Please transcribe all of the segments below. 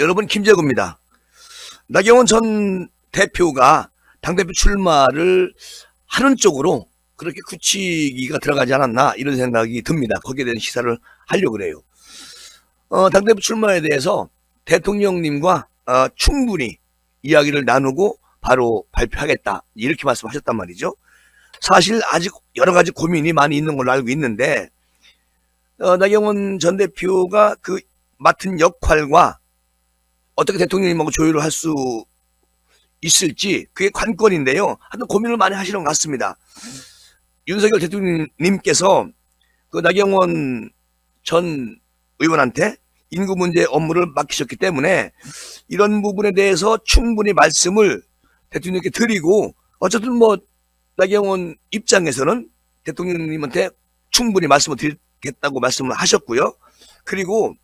여러분 김재구입니다. 나경원 전 대표가 당대표 출마를 하는 쪽으로 그렇게 굳히기가 들어가지 않았나 이런 생각이 듭니다. 거기에 대한 시사를 하려고 그래요. 어, 당대표 출마에 대해서 대통령님과 어, 충분히 이야기를 나누고 바로 발표하겠다 이렇게 말씀하셨단 말이죠. 사실 아직 여러 가지 고민이 많이 있는 걸로 알고 있는데 어, 나경원 전 대표가 그 맡은 역할과 어떻게 대통령님하고 조율을 할 수 있을지 그게 관건인데요. 하여튼 고민을 많이 하시는 것 같습니다. 윤석열 대통령님께서 그 나경원 전 의원한테 인구 문제 업무를 맡기셨기 때문에 이런 부분에 대해서 충분히 말씀을 대통령께 드리고 어쨌든 뭐 나경원 입장에서는 대통령님한테 충분히 말씀을 드리겠다고 말씀을 하셨고요. 그리고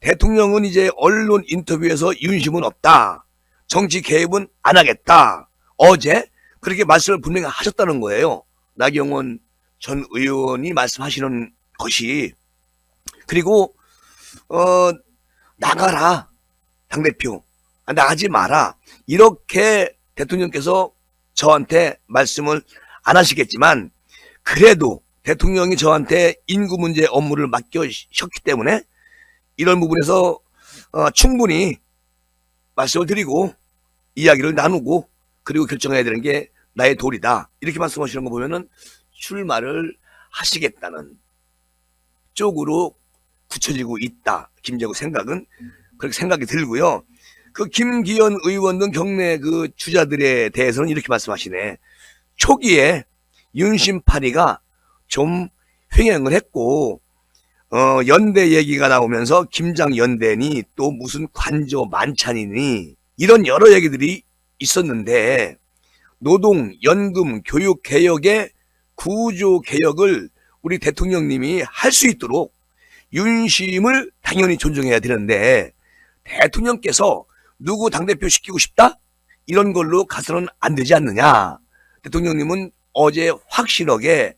대통령은 이제 언론 인터뷰에서 윤심은 없다. 정치 개입은 안 하겠다. 어제 그렇게 말씀을 분명히 하셨다는 거예요. 나경원 전 의원이 말씀하시는 것이 그리고 어 나가라 당 대표 아, 나가지 마라 이렇게 대통령께서 저한테 말씀을 안 하시겠지만 그래도 대통령이 저한테 인구 문제 업무를 맡겨셨기 때문에 이런 부분에서 어, 충분히 말씀을 드리고 이야기를 나누고 그리고 결정해야 되는 게 나의 도리다. 이렇게 말씀하시는 거 보면은 출마를 하시겠다는 쪽으로 굳혀지고 있다. 김재구 생각은 그렇게 생각이 들고요. 그 김기현 의원 등 경내 그 주자들에 대해서는 이렇게 말씀하시네. 초기에 윤심파리가 좀 횡행을 했고 어, 연대 얘기가 나오면서 김장 연대니 또 무슨 관저 만찬이니 이런 여러 얘기들이 있었는데 노동, 연금, 교육 개혁의 구조 개혁을 우리 대통령님이 할 수 있도록 윤심을 당연히 존중해야 되는데 대통령께서 누구 당대표 시키고 싶다? 이런 걸로 가서는 안 되지 않느냐. 대통령님은 어제 확실하게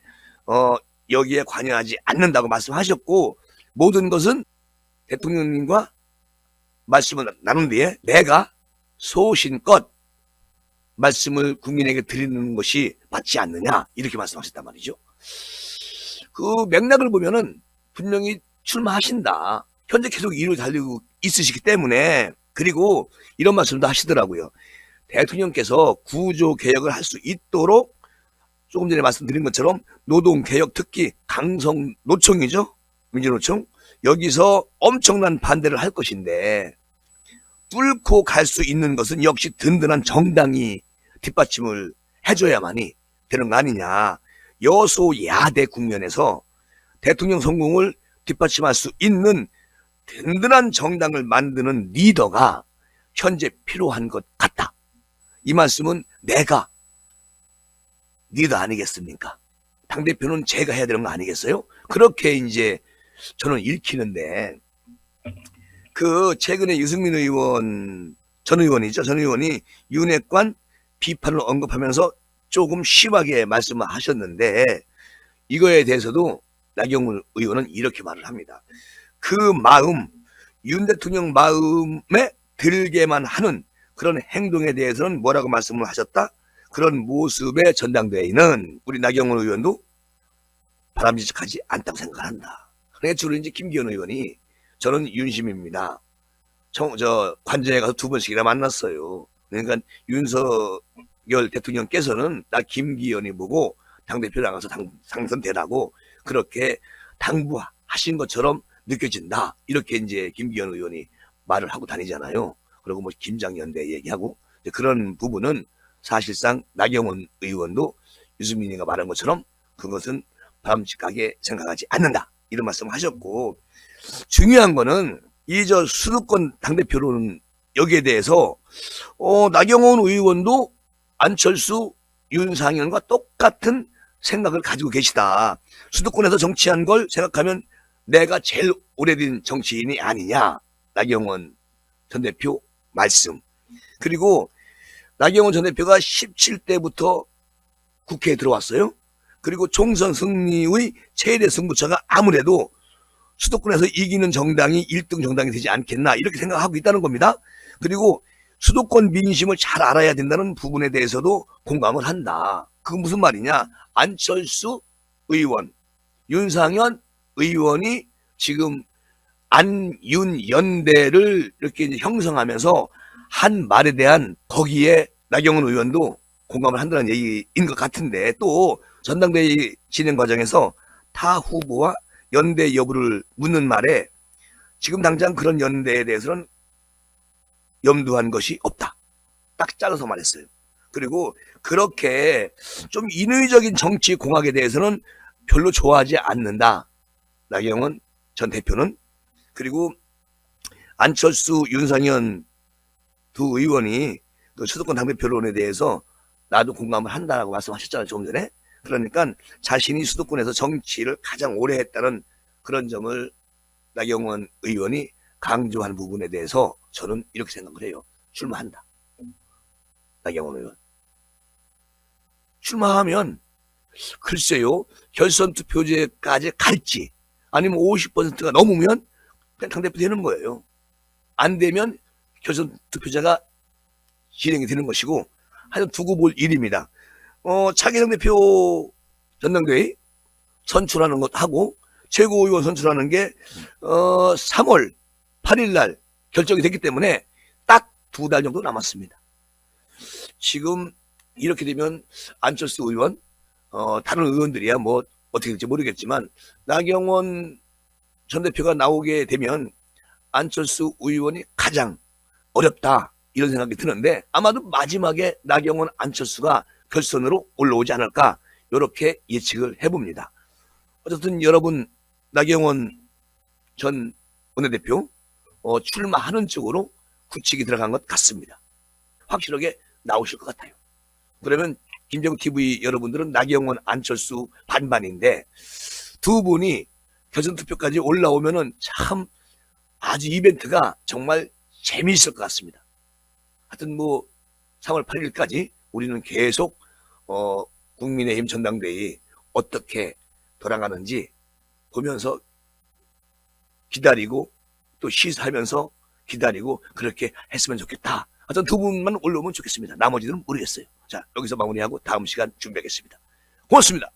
어, 여기에 관여하지 않는다고 말씀하셨고 모든 것은 대통령님과 말씀을 나눈 뒤에 내가 소신껏 말씀을 국민에게 드리는 것이 맞지 않느냐 이렇게 말씀하셨단 말이죠. 그 맥락을 보면은 분명히 출마하신다. 현재 계속 일을 달리고 있으시기 때문에 그리고 이런 말씀도 하시더라고요. 대통령께서 구조 개혁을 할 수 있도록 조금 전에 말씀드린 것처럼 노동개혁 특히 강성 노총이죠. 민주노총. 여기서 엄청난 반대를 할 것인데 뚫고 갈 수 있는 것은 역시 든든한 정당이 뒷받침을 해줘야만이 되는 거 아니냐. 여소야대 국면에서 대통령 성공을 뒷받침할 수 있는 든든한 정당을 만드는 리더가 현재 필요한 것 같다. 이 말씀은 내가 리더 아니겠습니까? 당대표는 제가 해야 되는 거 아니겠어요? 그렇게 이제 저는 읽히는데 그 최근에 유승민 의원 전 의원이죠. 전 의원이 윤핵관 비판을 언급하면서 조금 심하게 말씀을 하셨는데 이거에 대해서도 나경원 의원은 이렇게 말을 합니다. 그 마음 윤 대통령 마음에 들게만 하는 그런 행동에 대해서는 뭐라고 말씀을 하셨다? 그런 모습의 전당대회는 우리 나경원 의원도 바람직하지 않다고 생각한다. 그러니까 주로 이제 김기현 의원이 저는 윤심입니다. 청, 저 관저에 가서 두 번씩이나 만났어요. 그러니까 윤석열 대통령께서는 나 김기현이 보고 당대표 나가서 당, 당선되라고 그렇게 당부하신 것처럼 느껴진다. 이렇게 이제 김기현 의원이 말을 하고 다니잖아요. 그리고 뭐 김장연대 얘기하고 그런 부분은 사실상 나경원 의원도 유승민이가 말한 것처럼 그것은 바람직하게 생각하지 않는다. 이런 말씀을 하셨고 중요한 거는 이 저 수도권 당대표로는 여기에 대해서 어, 나경원 의원도 안철수 윤상현과 똑같은 생각을 가지고 계시다. 수도권에서 정치한 걸 생각하면 내가 제일 오래된 정치인이 아니냐. 나경원 전 대표 말씀. 그리고 나경원 전 대표가 17대부터 국회에 들어왔어요. 그리고 총선 승리의 최대 승부처가 아무래도 수도권에서 이기는 정당이 1등 정당이 되지 않겠나 이렇게 생각하고 있다는 겁니다. 그리고 수도권 민심을 잘 알아야 된다는 부분에 대해서도 공감을 한다. 그건 무슨 말이냐? 안철수 의원, 윤상현 의원이 지금 안윤 연대를 이렇게 형성하면서 한 말에 대한 거기에 나경원 의원도 공감을 한다는 얘기인 것 같은데 또 전당대회 진행 과정에서 타 후보와 연대 여부를 묻는 말에 지금 당장 그런 연대에 대해서는 염두한 것이 없다. 딱 잘라서 말했어요. 그리고 그렇게 좀 인위적인 정치 공학에 대해서는 별로 좋아하지 않는다. 나경원 전 대표는 그리고 안철수, 윤상현 두 의원이 그 수도권 당대표론에 대해서 나도 공감을 한다라고 말씀하셨잖아요. 조금 전에. 그러니까 자신이 수도권에서 정치를 가장 오래 했다는 그런 점을 나경원 의원이 강조한 부분에 대해서 저는 이렇게 생각을 해요. 출마한다. 나경원 의원. 출마하면 글쎄요. 결선 투표제까지 갈지 아니면 50%가 넘으면 그냥 당대표 되는 거예요. 안 되면 결선 투표자가 진행이 되는 것이고 하여튼 두고 볼 일입니다. 어, 차기정 대표 전당대회 선출하는 것 하고 최고위원 선출하는 게 어, 3월 8일 날 결정이 됐기 때문에 딱 두 달 정도 남았습니다. 지금 이렇게 되면 안철수 의원, 어, 다른 의원들이야 뭐 어떻게 될지 모르겠지만 나경원 전 대표가 나오게 되면 안철수 의원이 가장 어렵다 이런 생각이 드는데 아마도 마지막에 나경원 안철수가 결선으로 올라오지 않을까 이렇게 예측을 해봅니다. 어쨌든 여러분 나경원 전 원내대표 어, 출마하는 쪽으로 굳히기 들어간 것 같습니다. 확실하게 나오실 것 같아요. 그러면 김정 TV 여러분들은 나경원 안철수 반반인데 두 분이 결선 투표까지 올라오면은 참 아주 이벤트가 정말 재미있을 것 같습니다. 하여튼 뭐 3월 8일까지 우리는 계속 어, 국민의힘 전당대회 어떻게 돌아가는지 보면서 기다리고 또 시사하면서 기다리고 그렇게 했으면 좋겠다. 하여튼 두 분만 올라오면 좋겠습니다. 나머지는 모르겠어요. 자, 여기서 마무리하고 다음 시간 준비하겠습니다. 고맙습니다.